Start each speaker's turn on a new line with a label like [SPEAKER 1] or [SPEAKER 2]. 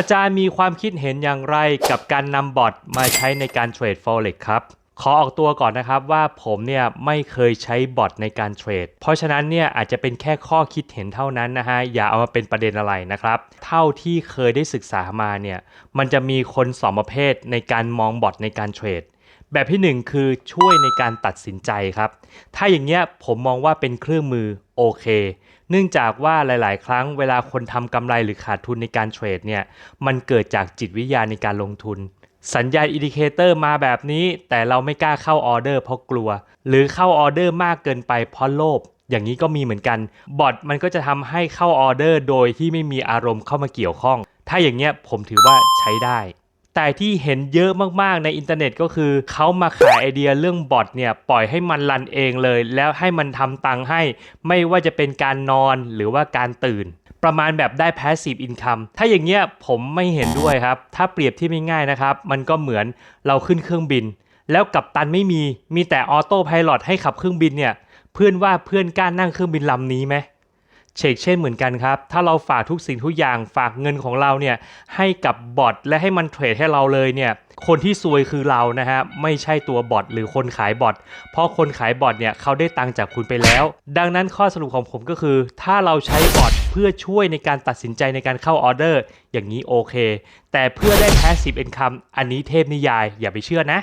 [SPEAKER 1] อาจารย์มีความคิดเห็นอย่างไรกับการนำบอทมาใช้ในการเทรด Forex ครับ ขอออกตัวก่อนนะครับว่าผมเนี่ยไม่เคยใช้บอทในการเทรด เพราะฉะนั้นเนี่ยอาจจะเป็นแค่ข้อคิดเห็นเท่านั้นนะฮะ อย่าเอามาเป็นประเด็นอะไรนะครับ เท่าที่เคยได้ศึกษามาเนี่ย มันจะมีคนสองประเภทในการมองบอทในการเทรด แบบที่หนึ่งคือช่วยในการตัดสินใจครับ ถ้าอย่างเงี้ยผมมองว่าเป็นเครื่องมือโอเค เนื่องจากว่าหลาย ๆ ครั้งเวลาคนทำกำไรหรือขาดทุนในการเทรดเนี่ย มันเกิดจากจิตวิทยาในการลงทุน สัญญาณอินดิเคเตอร์มาแบบนี้ แต่เราไม่กล้าเข้าออเดอร์เพราะกลัว หรือเข้าออเดอร์มากเกินไปเพราะโลภอย่างนี้ก็มีเหมือนกัน บอทมันก็จะทำให้เข้าออเดอร์โดยที่ไม่มีอารมณ์เข้ามาเกี่ยวข้อง ถ้าอย่างเงี้ยผมถือว่าใช้ได้ แต่ที่เห็นเยอะมากๆในอินเทอร์เน็ตก็คือเขามาขายไอเดียเรื่องบอทเนี่ยปล่อยให้มันรันเองเลย แล้วให้มันทำตังค์ให้ ไม่ว่าจะเป็นการนอนหรือว่าการตื่นประมาณแบบได้ passive income ถ้าอย่างเงี้ยผมไม่เห็นด้วยครับ ถ้าเปรียบที่ไม่ง่ายนะครับ มันก็เหมือนเราขึ้นเครื่องบิน แล้วกัปตันไม่มี มีแต่ออโต้พายロให้ขับเครื่องบินเนี่ย เพื่อนว่าเพื่อนกล้านั่งเครื่องบินลำนี้ไหม เชกเช่นเหมือนกันครับ ถ้าเราฝากทุกสิ่งทุกอย่างฝากเงินของเราเนี่ยให้กับบอทและให้มันเทรดให้เราเลยเนี่ยคนที่ซวยคือเรานะฮะไม่ใช่ตัวบอทหรือคนขายบอทเพราะคนขายบอทเนี่ยเขาได้ตังจากคุณไปแล้ว ดังนั้นข้อสรุปของผมก็คือ ถ้าเราใช้บอทเพื่อช่วยในการตัดสินใจในการเข้าออเดอร์ อย่างนี้โอเค แต่เพื่อได้ passive income อันนี้เทพนิยายอย่าไปเชื่อนะ